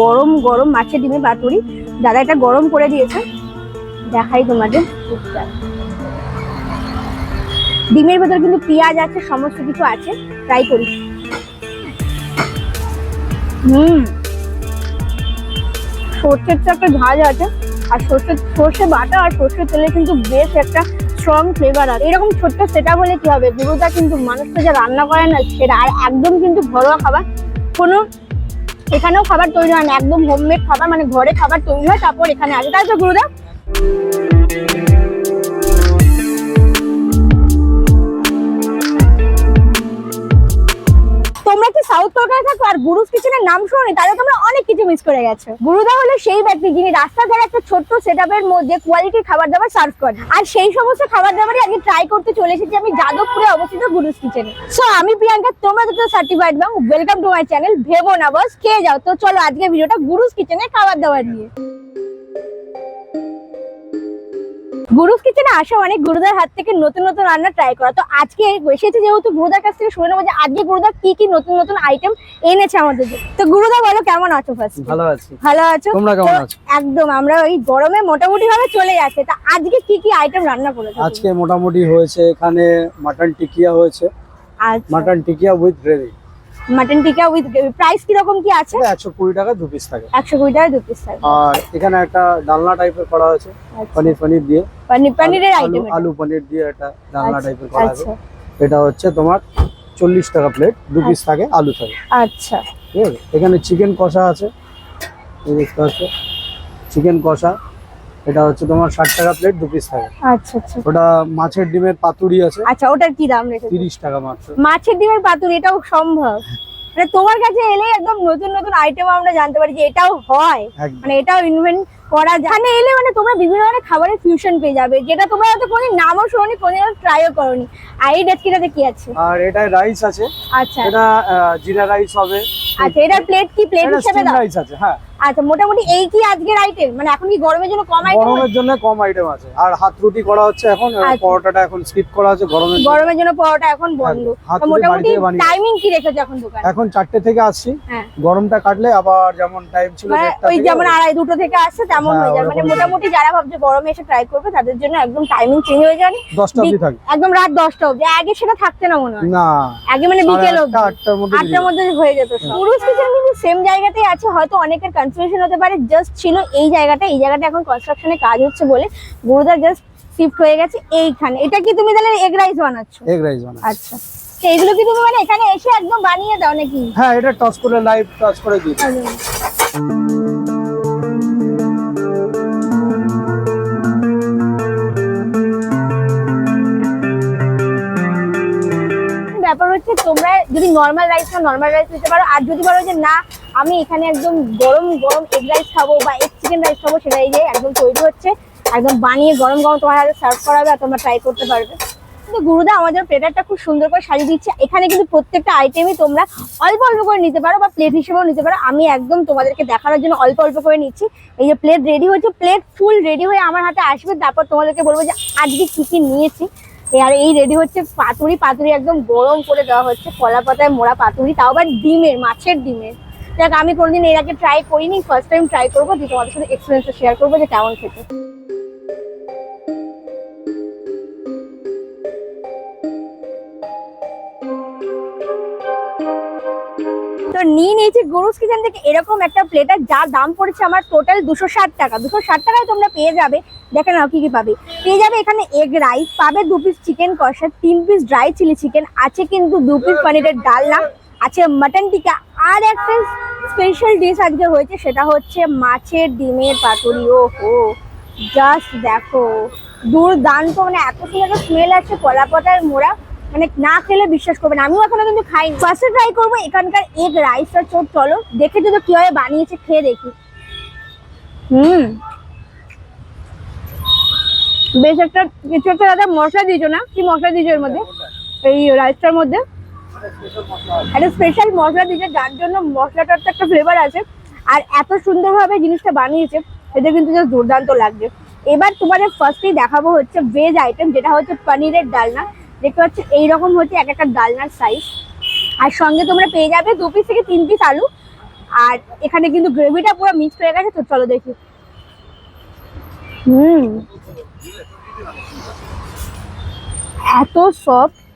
গরম গরম মাছের ডিমের পাতুরি দাদা এটা গরম করে দিয়েছে। দেখাই তোমাদের ডিমের ভেতর কিন্তু পেঁয়াজ আছে, সমস্ত কিছু আছে। ট্রাই করি। হুম। সর্ষের তো একটা ঝাঁজ আছে। আর সর্ষে সর্ষে বাটা আর সর্ষের তেলে কিন্তু বেশ একটা স্ট্রং ফ্লেভার আছে। এরকম ছোট্ট সেটা বলে কি হবে? গুরুদা কিন্তু মানুষটা যে রান্না করে না, সেটা আর একদম কিন্তু ঘরোয়া খাবার কোনো এখানেও খাবার তৈরি হয় না, একদম হোমমেড খাবার মানে ঘরে খাবার তৈরি হয়, তারপর এখানে আসে। তাই তো গুরুদা তোমরা কি সাউথ কলকাতায় থাকো আর গুরুস কিচেনের নাম শুনি তাহলে তোমরা অনেক কিছু মিস করে গেছো। গুরুদা হলো সেই ব্যক্তি যিনি রাস্তার ধারে একটা ছোট্ট সেটআপের মধ্যে কোয়ালিটির খাবার দাবার সার্ভ করে আর সেই সমস্ত খাবার দাবারই আগে ট্রাই করতে চলে এসেছি, আমি যাদবপুরে অবস্থিত গুরুস কিচেনে সো আমি প্রিয়াঙ্কা, তোমরা তো certified ma'am welcome to my channel ভেবো না বস খেয়ে যাও। তো চলো আজকে ভিডিওটা গুরুস কিচেনে খাবার দাবার নিয়ে। গুরুস কিচেনে আসা অনেক গুরুদার হাত থেকে নতুন নতুন রান্না ট্রাই করা। তো আজকে এসেছে যেহেতু গুরুদার কাছ থেকে শুনে নেব যে আজকে গুরুদা কি কি নতুন নতুন আইটেম এনেছে আমাদের তো গুরুদা বলো কেমন আছো ফার্স্ট ভালো আছি। ভালো আছো? তোমরা কেমন আছো? একদম আমরা ওই গরমে মোটামুটি ভাবে চলে যাচ্ছে। তা আজকে কি কি আইটেম রান্না করেছ? আজকে মোটামুটি হয়েছে এখানে মাটন টিকিয়া হয়েছে। আচ্ছা। Mutton tikia with gravy mutton tikka with price কি রকম কি আছে? একশো কুড়ি টাকা দু পিস থাকে। একশো কুড়ি টাকা দু পিস থাকে। আর এখানে একটা ডালনা টাইপের করা হয়েছে আচ্ছা। পনির পনির দিয়ে। পনির পনিরের আইটেম আলু পনির দিয়ে একটা ডালনা আচ্ছা, টাইপের করা আছে আচ্ছা। এটা হচ্ছে তোমার চল্লিশ টাকা প্লেট দু পিস থাকে আলু থাকে। আচ্ছা। ঠিক আছে? এখানে চিকেন কষা আছে। এই দেখতে পাচ্ছ? চিকেন কষা। এটা হচ্ছে তোমার ষাট টাকা প্লেট দু পিস থাকে। আচ্ছা আচ্ছা। ওটা মাছের ডিমের পাতুরি আছে। আচ্ছা ওটার কি দাম রেখেছো? তিরিশ টাকা মাত্র। মাছের ডিমের পাতুরি এটাও সম্ভব। মানে তোমার কাছে এলে একদম নতুন নতুন আইটেম আমরা জানতে পারি যে এটাও হয়। মানে এটাও ইনভেন্ট করা যায়। এখানে এলে মানে তোমরা বিভিন্ন ধরনের খাবারের ফিউশন পেয়ে যাবে যেটা তোমরা হয়তো কোনোদিন নামও শোনি কোনোদিন ট্রাইও করনি। আর এই ডেস্কিটাতে কি আছে? আর এটা রাইস আছে। আচ্ছা। এটা জিরা রাইস হবে। আচ্ছা এটার প্লেট কি? প্লেট এটা হিসেবে দাও। রাইস আছে হ্যাঁ। আচ্ছা মোটামুটি এই কি আজকের আইটেম মানে এখন কি গরমের জন্য কম আইটেম গরমের জন্য কম আইটেম আছে। আর হাত রুটি করা হচ্ছে এখন আচ্ছা। পরোটাটা এখন স্কিপ করা হচ্ছে গরমের জন্য। গরমের জন্য পরোটা এখন বন্ধ। তো মোটামুটি টাইমিং কি রেখেছো এখন দোকানে? এখন থেকে আসছি। হ্যাঁ। গরমটা কাটলে আবার যেমন টাইম ছিল মানে ওই যেমন আড়াই দুটো থেকে আসছে তেমন হ্যাঁ, হয়ে যায় মানে মোটামুটি যারা ভাবছে গরমে এসে ট্রাই করবে তাদের জন্য একদম টাইমিং চেঞ্জ হয়ে যাবে। অবধি থাকে একদম রাত দশটা অব্দি আগে সেটা থাকতে না মনে হয়? না। আগে মানে বিকেল অব্দি আটটার মধ্যে আটটার মধ্যে হয়ে যেত। পুরুষ কিচেন কিন্তু সেম জায়গাতেই আছে হয়তো অনেকের কনফিউশন হতে পারে জাস্ট ছিল এই জায়গাটা এই জায়গাটা এখন কনস্ট্রাকশনে কাজ হচ্ছে বলে গুরুদা জাস্ট শিফট হয়ে গেছে এইখানে। এটা কি তুমি তাহলে এগ রাইস বানাচ্ছ? এগ রাইস বানাই আচ্ছা। তো এগুলো কি তুমি মানে এখানে এসে একদম বানিয়ে দাও নাকি? হ্যাঁ এটা টস করে লাইভ টস করে দিই। ব্যাপার হচ্ছে তোমরা যদি নর্মাল রাইস না নর্মাল রাইস নিতে পারো আর যদি বলো যে না আমি এখানে একদম গরম গরম এগ রাইস খাব বা এগ চিকেন রাইস খাব, সেটা এই যে একদম তৈরি হচ্ছে। একদম বানিয়ে গরম গরম তোমার হাতে সার্ভ করা হবে আর তোমরা ট্রাই করতে পারবে। কিন্তু গুরুদা, আমাদের প্লেটারটা খুব সুন্দর করে সাজিয়ে দিচ্ছে। এখানে কিন্তু প্রত্যেকটা আইটেমই তোমরা অল্প অল্প করে নিতে পারো বা প্লেট হিসেবেও নিতে পারো। আমি একদম তোমাদেরকে দেখানোর জন্য অল্প অল্প করে নিচ্ছি। এই যে প্লেট রেডি হচ্ছে প্লেট ফুল রেডি হয়ে আমার হাতে আসবে। তারপর তোমাদেরকে বলব যে আজকে কী কী নিয়েছি। আর এই রেডি হচ্ছে পাতুরি পাতুরি একদম গরম করে দেওয়া হচ্ছে। কলা পাতায় মোড়া পাতুরি, তাও আবার ডিমের, মাছের ডিমের। দেখ, আমি কোনোদিন এর আগে ট্রাই করিনি ফার্স্ট টাইম ট্রাই করব, যে তোমাদের সাথে এক্সপিরিয়েন্সটা শেয়ার করব যে কেমন খেতে। তো নিয়ে নিয়েছি গরুস কিচেন থেকে এরকম একটা প্লেটার যার দাম পড়েছে আমার টোটাল দুশো ষাট টাকা। দুশো ষাট টাকায় তোমরা পেয়ে যাবে। দেখে নাও কি কি পাবে। পেয়ে যাবে এখানে এগ রাইস পাবে দু পিস চিকেন কষা, তিন পিস ড্রাই চিলি চিকেন আছে কিন্তু দু পিস পনিরের ডালনা, আছে মাটন টিকা আর একটা স্পেশাল ডিশ আজকে হয়েছে সেটা হচ্ছে মাছের ডিমের পাতুরি। ও হো জাস্ট দেখো, দুর্দান্ত মানে এত সুন্দর স্মেল আছে কলা পাতার মোড়া। মানে না খেলে বিশ্বাস করবে না, আমিও এখনও কিন্তু খাইনি। ফার্স্টে ট্রাই করব এখানকার এগ রাইসটা চোট চলো। দেখে যদি কীভাবে বানিয়েছে, খেয়ে দেখি। হুম। বেশ একটা, কিছু একটা দাদা মশলা দিয়েছ না? কি মশলা দিয়েছ এর মধ্যে? এই রাইসটার মধ্যে? একটা স্পেশাল মশলা দিয়েছে, যার জন্য মশলাটার তো একটা ফ্লেভার আছে। আর এত সুন্দরভাবে জিনিসটা বানিয়েছে এটা কিন্তু জাস্ট দুর্দান্ত লাগছে। এবার তোমাদের ফার্স্টেই দেখাবো হচ্ছে ভেজ আইটেম যেটা হচ্ছে পনিরের ডালনা। দেখতে পাচ্ছ, এইরকম হচ্ছে এক একটা ডালনার সাইজ আর সঙ্গে তোমরা পেয়ে যাবে দু পিস থেকে তিন পিস আলু। আর এখানে কিন্তু গ্রেভিটা পুরো মিক্সড হয়ে গেছে, তো চলো দেখি। হুম। এত সফট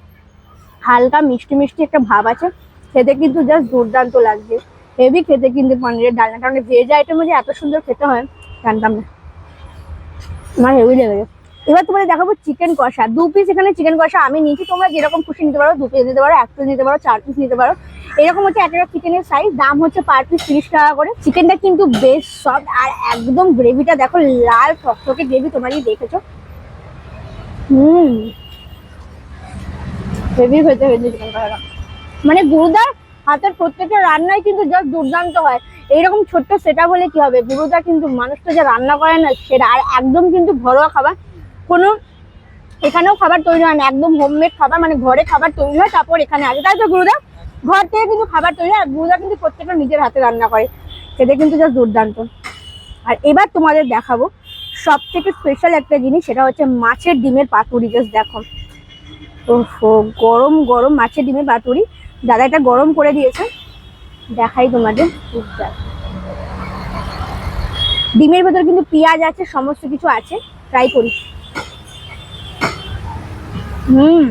হালকা মিষ্টি মিষ্টি একটা ভাব আছে। খেতে কিন্তু জাস্ট দুর্দান্ত লাগছে। হেভি খেতে কিন্তু পনিরের ডালনাটা মানে ভেজ আইটেমে যে এত সুন্দর খেতে হয়, জানতাম না। আমার হেভি লেগেছে এবার তোমাদের দেখাবো চিকেন কষা। দু পিস এখানে চিকেন কষা আমি নিয়েছি, তোমরা যেরকম খুশি নিতে পারো, দু পিস নিতে পারো, এক পিস নিতে পারো, চার পিস নিতে পারো। এরকম হচ্ছে একটা চিকেনের সাইজ দাম হচ্ছে পার পিস তিরিশ টাকা করে। চিকেনটা কিন্তু বেশ সফট আর একদম গ্রেভিটা দেখো, লাল টকটকে গ্রেভি তোমরা দেখেছ। হুম। হেভি হয়েছে চিকেন কষাটা মানে গুরুদার হাতের প্রত্যেকটা রান্নাই কিন্তু জাস্ট দুর্দান্ত হয়। এইরকম ছোট্ট সেটা হলে কি হবে? গুরুদা কিন্তু মানুষটা যে রান্না করে না, সেটা আর একদম কিন্তু ঘরোয়া খাবার। কোনো এখানেও খাবার তৈরি হয় না, একদম হোমমেড খাবার মানে ঘরে খাবার তৈরি হয়, তারপর এখানে আসে। তাই তো গুরুদা ঘর থেকে কিন্তু খাবার তৈরি হয়, আর গুরুদা কিন্তু প্রত্যেকটা নিজের হাতে রান্না করে। সেটা কিন্তু জাস্ট দুর্দান্ত। আর এবার তোমাদের দেখাবো সব থেকে স্পেশাল একটা জিনিস, সেটা হচ্ছে মাছের ডিমের পাতুরি। জাস্ট দেখো। ওহো গরম গরম মাছের ডিমের পাতুরি দাদা এটা গরম করে দিয়েছে। দেখাই তোমাদের। ডিমের ভেতর কিন্তু পেঁয়াজ আছে, সমস্ত কিছু আছে। ট্রাই করি। হুম।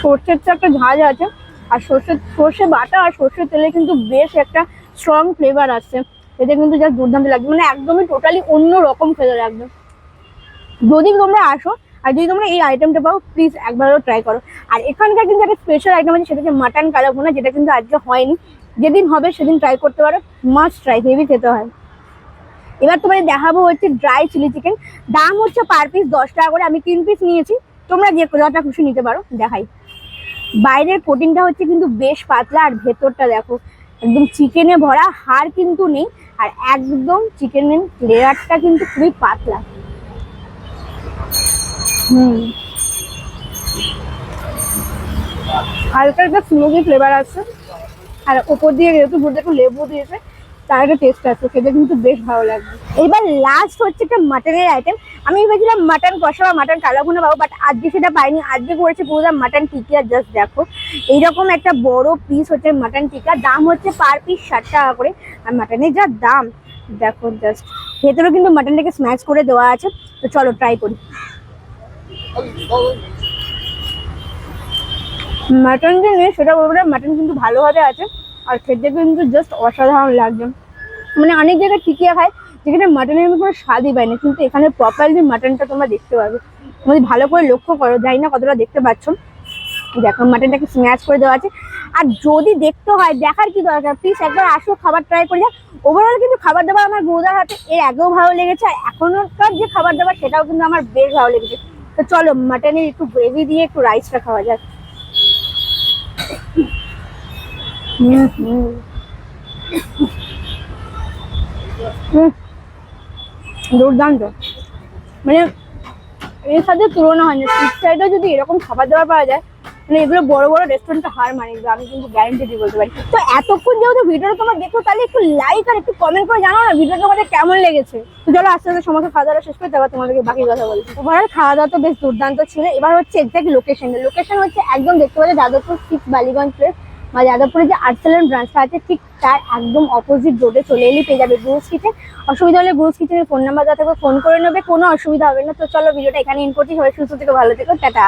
সর্ষের তো একটা ঝাঁজ আছে। আর সর্ষে সর্ষে বাটা আর সর্ষের তেলে কিন্তু বেশ একটা স্ট্রং ফ্লেভার আসছে এতে কিন্তু জাস্ট দুর্দান্ত লাগবে। মানে একদমই টোটালি অন্য রকম খেতে লাগবে। যদি তোমরা আসো আর যদি তোমরা এই আইটেমটা পাও প্লিজ একবারও ট্রাই করো। আর এখানকার কিন্তু একটা স্পেশাল আইটেম আছে, সেটা হচ্ছে মাটন কালাভুনা যেটা কিন্তু আজকে হয়নি। যেদিন হবে সেদিন ট্রাই করতে পারো মাস্ট ট্রাই হেভি খেতে হয়। এবার তোমাদের দেখাবো হচ্ছে ড্রাই চিলি চিকেন দাম হচ্ছে পার পিস দশ টাকা করে, আমি তিন পিস নিয়েছি। তোমরা যে যতটা খুশি নিতে পারো, দেখাই। বাইরের কোটিংটা হচ্ছে কিন্তু বেশ পাতলা, আর ভেতরটা দেখো, একদম চিকেনে ভরা, হাড় কিন্তু নেই। আর একদম চিকেনের লেয়ারটা কিন্তু খুবই পাতলা। হুম। হালকা একটা স্মোকি ফ্লেভার আছে। আর ওপর দিয়ে যেহেতু বুঝতে একটু লেবু দিয়েছে, তার একটা টেস্ট আছে, খেতে কিন্তু বেশ ভালো লাগবে। এবার লাস্ট হচ্ছে একটা মাটনের আইটেম আমি ভেবেছিলাম মাটন কষা বা মাটন কালাভুনা পাবো বাট আজকে সেটা পাইনি। আজকে করেছে পুরো মাটন টিকিয়া জাস্ট দেখো। এইরকম একটা বড় পিস হচ্ছে মাটন টিকা দাম হচ্ছে পার পিস ষাট টাকা করে। আর মাটনের যা দাম, দেখো জাস্ট ভেতরেও কিন্তু মাটনটাকে স্ম্যাশ করে দেওয়া আছে। তো চলো ট্রাই করি। মাটন যে নেই সেটা বলব না মাটন কিন্তু ভালোভাবে আছে, আর খেতে কিন্তু জাস্ট অসাধারণ লাগছে। মানে অনেক জায়গায় টিকিয়া খায়, যেখানে মাটনের আমি কোনো স্বাদই পাই না কিন্তু এখানে প্রপারলি মাটনটা তোমরা দেখতে পাবে। তুমি ভালো করে লক্ষ্য করো, জানি না কতটা দেখতে পাচ্ছ। দেখো মাটনটাকে স্ম্যাচ করে দেওয়া আছে। আর যদি দেখতে হয়, দেখার কি দরকার? প্লিজ একবার আসো, খাবার ট্রাই করে যা ওভারঅল কিন্তু খাবার দাবার আমার গৌদার হাতে এর আগেও ভালো লেগেছে, আর এখনকার যে খাবার দাবার, সেটাও কিন্তু আমার বেশ ভালো লেগেছে। তো চলো মাটনের একটু গ্রেভি দিয়ে একটু রাইসটা খাওয়া যাক। দুর্দান্ত। মানে এর সাথে তুলনা হয় না। স্ট্রিট সাইডে যদি এরকম খাবার দাবার পাওয়া যায় মানে এগুলো বড় বড় রেস্টুরেন্টে হার মানে আমি কিন্তু গ্যারেন্টি দিয়ে বলতে পারি। তো এতক্ষণ যেহেতু ভিডিওটা তোমরা দেখো তাহলে একটু লাইক আর একটু কমেন্ট করে জানাও না ভিডিওটা তোমাদের কেমন লেগেছে। তো চলো আস্তে আস্তে সমস্ত খাওয়া দাওয়া শেষ করে তারপর তোমাদেরকে বাকি কথা বলছি ওভারঅল খাওয়া দাওয়া তো বেশ দুর্দান্ত ছিল। এবার হচ্ছে এক্সাক্ট লোকেশন লোকেশন হচ্ছে একদম দেখতে পাচ্ছি যাদবপুর সিক্স বালিগঞ্জ প্লেস বা যাদবপুরে যে আর্টসেলেন ব্রাঞ্চটা আছে, ঠিক তার একদম অপোজিট রোডে চলে এলেই পেয়ে যাবে গুরুস কিচেন অসুবিধা হলে গুরুস কিচেনের ফোন নাম্বার দেওয়া থাকবে ফোন করে নেবে, কোনো অসুবিধা হবে না। তো চলো ভিডিওটা এখানে ইন করছি। সবাই সুস্থ থেকে, ভালো থেকো, টাটা।